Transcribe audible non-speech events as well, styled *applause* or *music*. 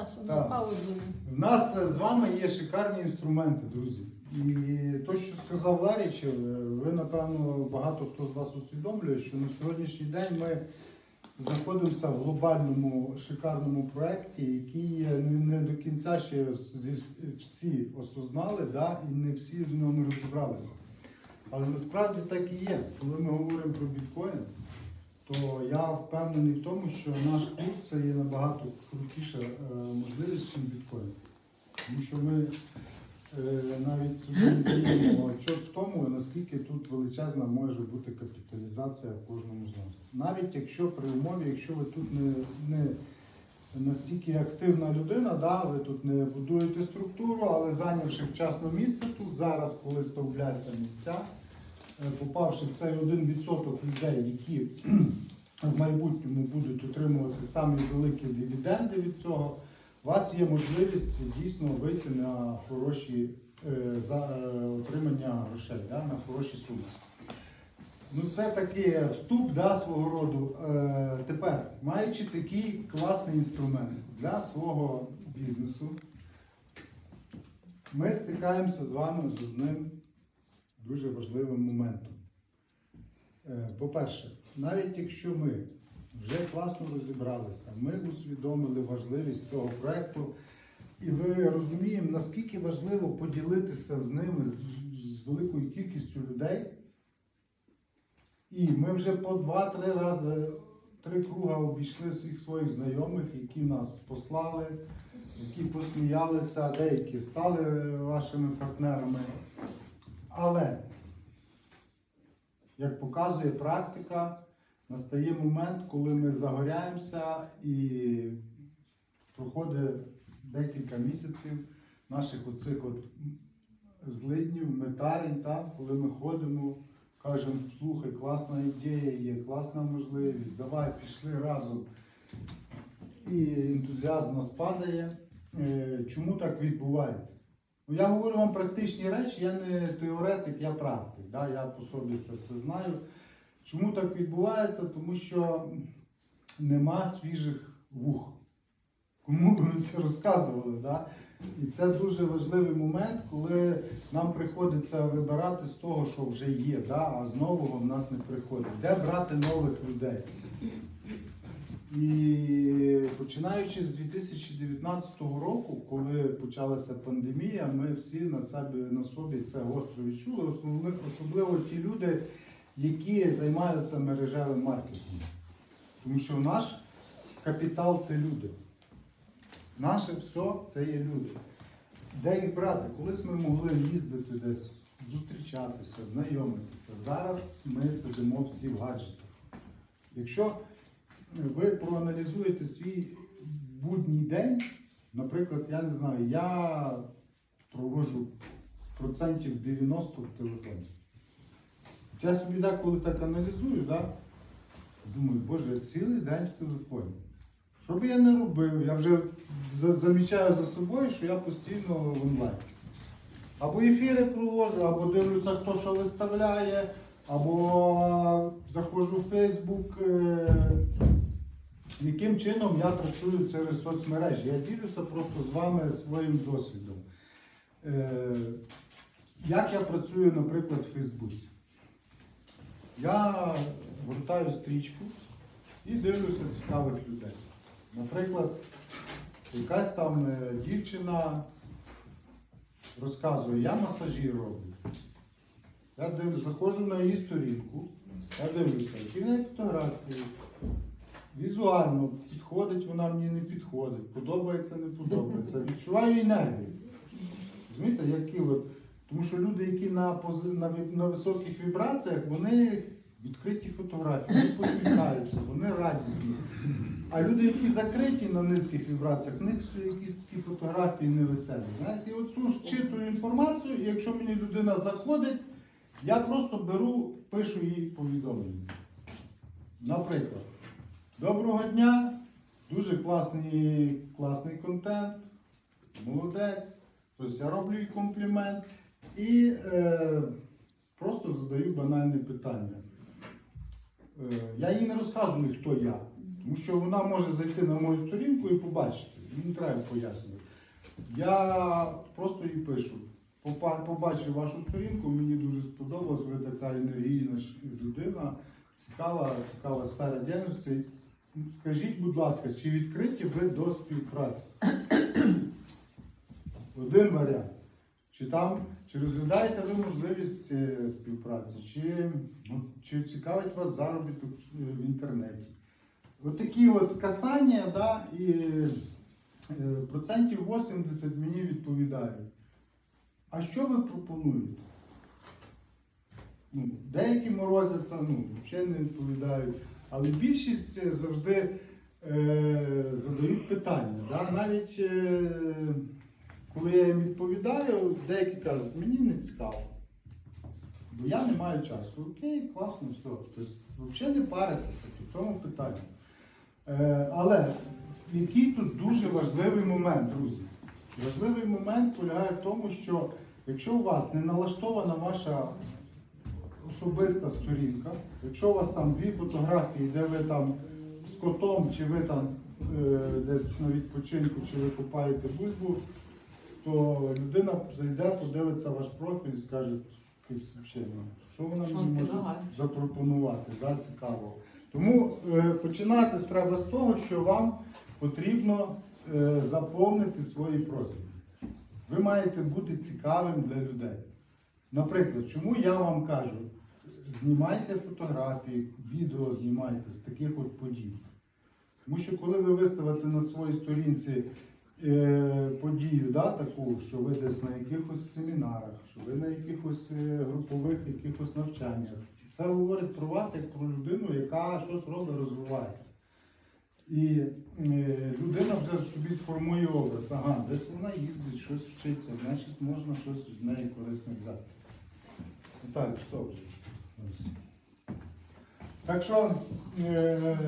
часу на Так. паузу. У нас е, з вами є шикарні інструменти, друзі. І то, що сказав Ларіч, е, ви, напевно, багато хто з вас усвідомлює, що на сьогоднішній день ми знаходимося в глобальному шикарному проєкті, який е, не, не до кінця ще зі- всі осознали, да, і не всі в ньому розібралися. Але насправді так і є. Коли ми говоримо про біткоін, то я впевнений в тому, що наш клуб це є набагато крутіша е, можливість, ніж біткоін. Тому що ми е, навіть собі не даємо отчет в тому, наскільки тут величезна може бути капіталізація в кожному з нас. Навіть якщо при умові, якщо ви тут не, не настільки активна людина, да, ви тут не будуєте структуру, але зайнявши вчасно місце тут зараз, коли стовбляться місця, попавши в цей 1% людей, які *clears throat* в майбутньому будуть отримувати самі великі дивіденди від цього, у вас є можливість дійсно вийти на хороші е, за е, отримання грошей, да, на хороші суми. Ну, це такий вступ да, свого роду. Е, тепер, маючи такий класний інструмент для свого бізнесу, ми стикаємося з вами з одним дуже важливим моментом. Е, По-перше, навіть якщо ми вже класно розібралися, ми усвідомили важливість цього проєкту, і ви розуміємо, наскільки важливо поділитися з ними, з, з великою кількістю людей. І ми вже по два-три рази, три круга обійшли всіх своїх знайомих, які нас послали, які посміялися, деякі стали вашими партнерами. Але, як показує практика, настає момент, коли ми загоряємося і проходить декілька місяців наших оцих от злиднів, метарень, так, коли ми ходимо, кажемо, слухай, класна ідея є, класна можливість, давай пішли разом. І ентузіазм нас падає. Е, Чому так відбувається? Ну, я говорю вам практичні речі, я не теоретик, я практик. Да? Я по собі це все знаю. Чому так відбувається? Тому що нема свіжих вух. Кому ми це розказували? Да? І це дуже важливий момент, коли нам приходиться вибирати з того, що вже є, да? а з нового в нас не приходить. Де брати нових людей? І починаючи з 2019 року, коли почалася пандемія, ми всі на собі, на собі це гостро відчули, особливо, особливо ті люди, які займаються мережевим маркетингом. Тому що наш капітал це люди. Наше все це є люди. Де їх брати? Колись ми могли їздити десь, зустрічатися, знайомитися. Зараз ми сидимо всі в гаджетах. Якщо ви проаналізуєте свій будній день, наприклад, я не знаю, я проводжу процентів 90 в телефоні. От Я собі деколи так аналізую, да? думаю, боже, цілий день в телефоні. Що би я не робив, я вже замічаю за собою, що я постійно в онлайн. Або ефіри проводжу, або дивлюся, хто що виставляє, або заходжу в Фейсбук. Яким чином я працюю через соцмережі? Я ділюся просто з вами своїм досвідом. Е, Як я працюю, наприклад, в Фейсбуці? Я гортаю стрічку і дивлюся цікавих людей. Наприклад, якась там е, дівчина розказує, я масажі роблю. Я дивлюся, заходжу на її сторінку, я дивлюся, які в неї фотографії. Візуально підходить, вона мені не підходить, подобається, не подобається. Відчуваю енергію. Розумієте, які от. Тому що люди, які на, пози- на, на високих вібраціях, вони відкриті фотографії, вони посміхаються, вони радісні. А люди, які закриті на низьких вібраціях, в них якісь такі фотографії невеселі. Знаєте, і оцю зчитую інформацію, і якщо мені людина заходить, я просто беру, пишу їй повідомлення. Наприклад, доброго дня, дуже класний, класний контент, молодець. Тобто я роблю їй комплімент і е, просто задаю банальне питання. Е, я їй не розказую, хто я, тому що вона може зайти на мою сторінку і побачити. не треба пояснювати. Я просто їй пишу. Побачив вашу сторінку, мені дуже сподобалось, ви така енергійна людина, цікава, цікава сфера діяльності. Скажіть, будь ласка, чи відкриті ви до співпраці? *clears throat* Один варіант. Чи там, чи розглядаєте ви можливість е, співпраці, чи, ну, чи цікавить вас заробіток е, в інтернеті? От от касання, да, і е, процентів 80 мені відповідають. А що ви пропонуєте? Ну, деякі морозяться, ну, взагалі не відповідають. Але більшість е, завжди е, задають питання. Да? Навіть е, коли я їм відповідаю, деякі кажуть, мені не цікаво. Бо я не маю часу. Окей, класно, все. Тобто, взагалі не паритися по цьому питанню. Е, але який тут дуже важливий момент, друзі? Важливий момент полягає в тому, що якщо у вас не налаштована ваша особиста сторінка, якщо у вас там дві фотографії, де ви там з котом, чи ви там е, десь на відпочинку, чи ви купаєте бульбу, то людина зайде, подивиться ваш профіль і скаже, якийсь взагалі, ну, що вона мені може запропонувати, да, цікаво. Тому е, починати треба з того, що вам потрібно е, заповнити свої профілі. Ви маєте бути цікавим для людей. Наприклад, чому я вам кажу, знімайте фотографії, відео знімайте з таких от подій. Тому що коли ви виставите на своїй сторінці е, подію, да, таку, що ви десь на якихось семінарах, що ви на якихось е, групових якихось навчаннях, це говорить про вас як про людину, яка щось робить, розвивається. І е, людина вже собі сформує образ, ага, десь вона їздить, щось вчиться, значить можна щось з неї корисне взяти. Так, все. Так що е,